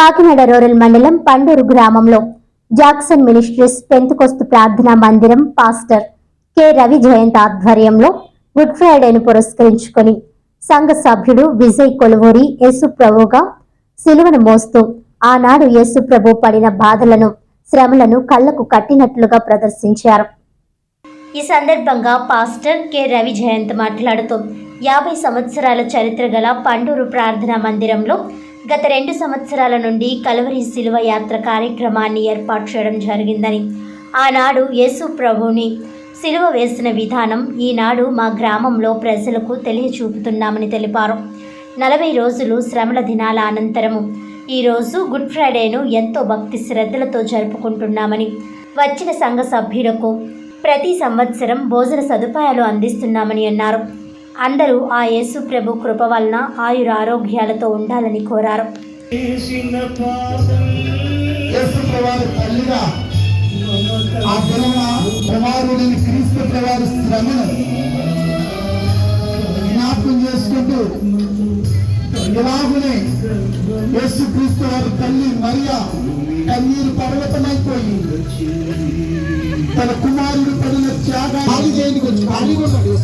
Kakinada rural మండలం పండూరు గ్రామంలో Jackson ministries Pentecost ప్రార్థనా మందిరం పాస్టర్ కె రవి జయంత్ ఆధ్వర్యంలో గుడ్ ఫ్రైడేను పురస్కరించుకొని సంఘ సభ్యుడు విజయ్ కొలువూరి యేసుప్రభుగా సిలువను మోస్తూ ఆనాడు యేసుప్రభు పడిన బాధలను శ్రమలను కళ్ళకు కట్టినట్లుగా ప్రదర్శించారు. ఈ సందర్భంగా పాస్టర్ కె రవి జయంత్ మాట్లాడుతూ యాభై సంవత్సరాల చరిత్ర గల పండూరు ప్రార్థనా మందిరంలో గత రెండు సంవత్సరాల నుండి కలవరి శిలువ యాత్ర కార్యక్రమాన్ని ఏర్పాటు చేయడం జరిగిందని. ఆనాడు యేసు ప్రభుని శిలువ వేసిన విధానం ఈనాడు మా గ్రామంలో ప్రజలకు తెలియచూపుతున్నామని తెలిపారు. నలభై రోజులు శ్రమల దినాల అనంతరము ఈరోజు గుడ్ ఫ్రైడేను ఎంతో భక్తి శ్రద్ధలతో జరుపుకుంటున్నామని వచ్చిన సంఘ సభ్యులకు ప్రతి సంవత్సరం భోజన సదుపాయాలు అందిస్తున్నామని అన్నారు. అందరూ ఆ యేసు ప్రభు కృప వలన ఆయుర ఆరోగ్యాలతో ఉండాలని కోరారు. యేసు ప్రభువారి తల్లిగా ఆ దినమున కుమారుడిని క్రీస్తు ప్రభువారి శ్రమను జ్ఞాపకం చేసుకుంటూ ఇలాగునే యేసు క్రీస్తు వారి తల్లి మరియా కన్నీరు పర్వతమైపోయి తన కుమారుడు పడిన త్యాగ ఖాళీ చేయడానికి వచ్చి ఖాళీగా ఉన్నాడు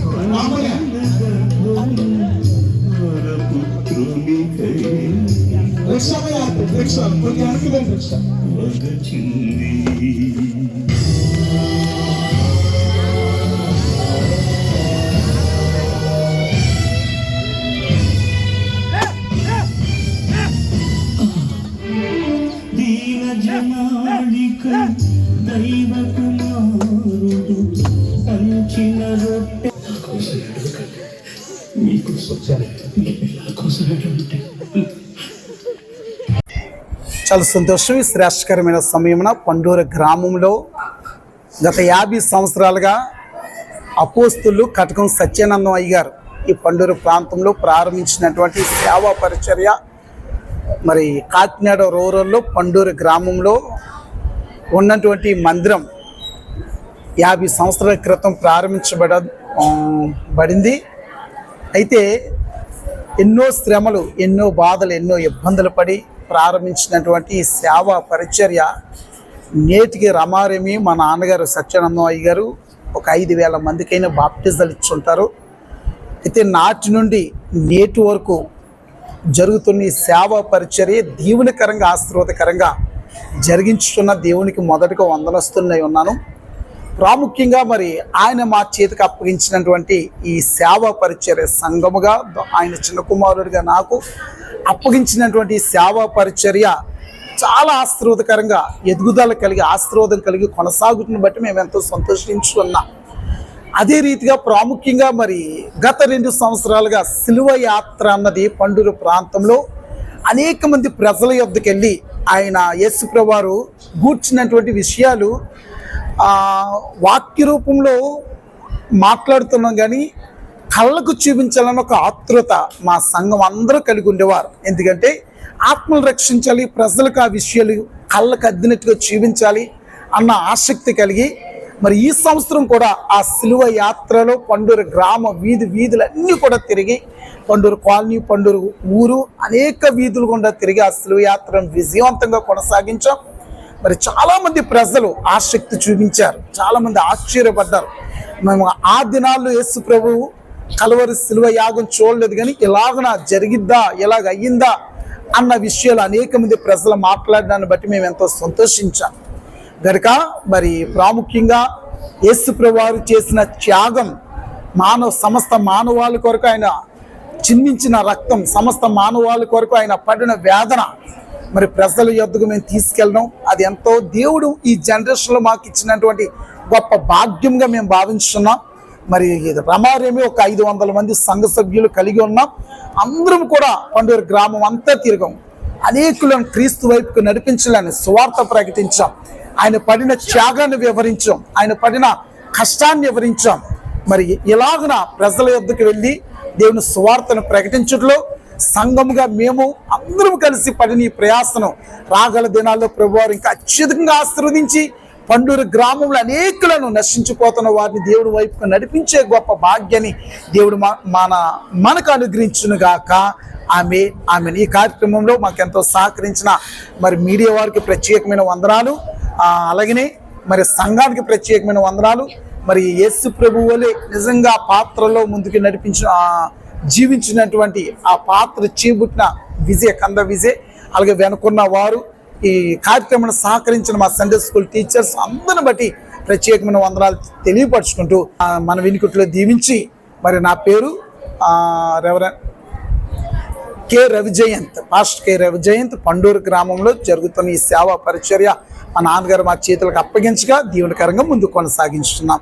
వెనక్కి వెళ్ళి రిక్షా దీన జనాళిక దైవ కుమారుడు పంచిన రొట్టె. మీకు చాలా సంతోషం. ఈ శ్రేష్టకరమైన సమయమున పండూరు గ్రామంలో గత యాభై సంవత్సరాలుగా అపోస్తులు కటకం సత్యానందం అయ్యారు ఈ పండూరు ప్రాంతంలో ప్రారంభించినటువంటి సేవా పరిచర్య మరి కాకినాడ రూరల్లో పండూరు గ్రామంలో ఉన్నటువంటి మందిరం యాభై సంవత్సరాల క్రితం ప్రారంభించబడ బడింది. అయితే ఎన్నో శ్రమలు ఎన్నో బాధలు ఎన్నో ఇబ్బందులు పడి ప్రారంభించినటువంటి ఈ సేవా పరిచర్య నేటికి రమారమి మా నాన్నగారు సత్యానందం అయ్య గారు ఒక ఐదు వేల మందికైనా బాప్టిజాలు ఇచ్చుంటారు. అయితే నాటి నుండి నేటి వరకు జరుగుతున్న ఈ సేవా పరిచర్య దీవునికరంగా ఆశీర్వాదకరంగా జరిగించుతున్న దేవునికి మొదటగా వందనస్తున్నాయి ఉన్నాను. ప్రాముఖ్యంగా మరి ఆయన మా చేతికి అప్పగించినటువంటి ఈ సేవా పరిచర్య సంఘముగా ఆయన చిన్న కుమారుడిగా నాకు అప్పగించినటువంటి సేవా పరిచర్య చాలా ఆశీర్వాదకరంగా ఎదుగుదల కలిగి ఆశీర్వాదం కలిగి కొనసాగుతున్న బట్టి మేము ఎంతో సంతోషించుకున్నాం. అదే రీతిగా ప్రాముఖ్యంగా మరి గత రెండు సంవత్సరాలుగా సిలువ యాత్ర అన్నది పండూరు ప్రాంతంలో అనేక మంది ప్రజల యొద్దకు ఆయన యేసుప్రభు గూర్చినటువంటి విషయాలు వాక్య రూపంలో మాట్లాడుతున్నాం కానీ కళ్ళకు చూపించాలని ఒక ఆతృత మా సంఘం అందరూ కలిగి ఉండేవారు. ఎందుకంటే ఆత్మలు రక్షించాలి ప్రజలకు ఆ విషయాలు కళ్ళకు అద్దినట్టుగా చూపించాలి అన్న ఆసక్తి కలిగి మరి ఈ సంవత్సరం కూడా ఆ సిలువ యాత్రలో పండూరు గ్రామ వీధి వీధులన్నీ కూడా తిరిగి పండూరు కాలనీ పండూరు ఊరు అనేక వీధులు గుండా తిరిగి ఆ సిలువ యాత్రను విజయవంతంగా కొనసాగించాం. మరి చాలా మంది ప్రజలు ఆసక్తి చూపించారు. చాలా మంది ఆశ్చర్యపడ్డారు. మేము ఆ దినాల్లో యేసు ప్రభువు కలవరి సిలువ యాగం చూడలేదు కానీ ఇలాగన జరిగిద్దా ఇలాగ అయ్యిందా అన్న విషయాలు అనేక మంది ప్రజలు మాట్లాడడాన్ని బట్టి మేము ఎంతో సంతోషించాం. గనుక మరి ప్రాముఖ్యంగా యేసు చేసిన త్యాగం మానవ సమస్త మానవాళి కొరకు ఆయన చిందించిన రక్తం సమస్త మానవాళి కొరకు ఆయన పడిన వేదన మరి ప్రజల యొద్దకు మేము తీసుకెళ్ళడం అది ఎంతో దేవుడు ఈ జనరేషన్లో మాకు ఇచ్చినటువంటి గొప్ప భాగ్యంగా మేము భావించున్నాం మరి ఇది రమారేమి ఒక ఐదు వందల మంది సంఘ సభ్యులు కలిగి ఉన్నాం. అందరం కూడా పండుగ గ్రామం అంతా తిరగం. అనేకులను క్రీస్తు వైపుకు నడిపించాలని సువార్త ప్రకటించాం. ఆయన పడిన త్యాగాన్ని వివరించాం. ఆయన పడిన కష్టాన్ని వివరించాం. మరి ఇలాగున ప్రజల యొద్దకు వెళ్ళి దేవుని సువార్తను ప్రకటించడంలో సంఘముగా మేము అందరం కలిసి పడిన ఈ ప్రయాసను రాగల దినాల్లో ప్రభువారు ఇంకా అత్యధికంగా ఆశీర్వదించి పండూరు గ్రామంలో అనేకులను నశించిపోతున్న వారిని దేవుడి వైపుకు నడిపించే గొప్ప భాగ్యాన్ని దేవుడు మన మనకు అనుగ్రహించునుగాక. ఆమె ఆమె ఈ కార్యక్రమంలో మాకు ఎంతో సహకరించిన మరి మీడియా వారికి ప్రత్యేకమైన వందనాలు. అలాగనే మరి సంఘానికి ప్రత్యేకమైన వందనాలు. మరి యేసు ప్రభు నిజంగా పాత్రలో ముందుకు నడిపించిన జీవించినటువంటి ఆ పాత్ర చేబుట్టిన విజయ్ కంద విజయ్ అలాగే వెనుకున్న వారు ఈ కార్యక్రమం సహకరించిన మా సండే స్కూల్ టీచర్స్ అందరిని బట్టి ప్రత్యేకమైన వందనాలు తెలియపరుచుకుంటూ మన వినికుట్లో దీవించి మరి నా పేరు reverend K Ravijayanth pastor K Ravijayanth Panduru గ్రామంలో జరుగుతున్న ఈ సేవా పరిచర్య మా నాన్నగారు మా చేతులకు అప్పగించగా దీవెనకరంగా ముందు కొనసాగించుతున్నాం.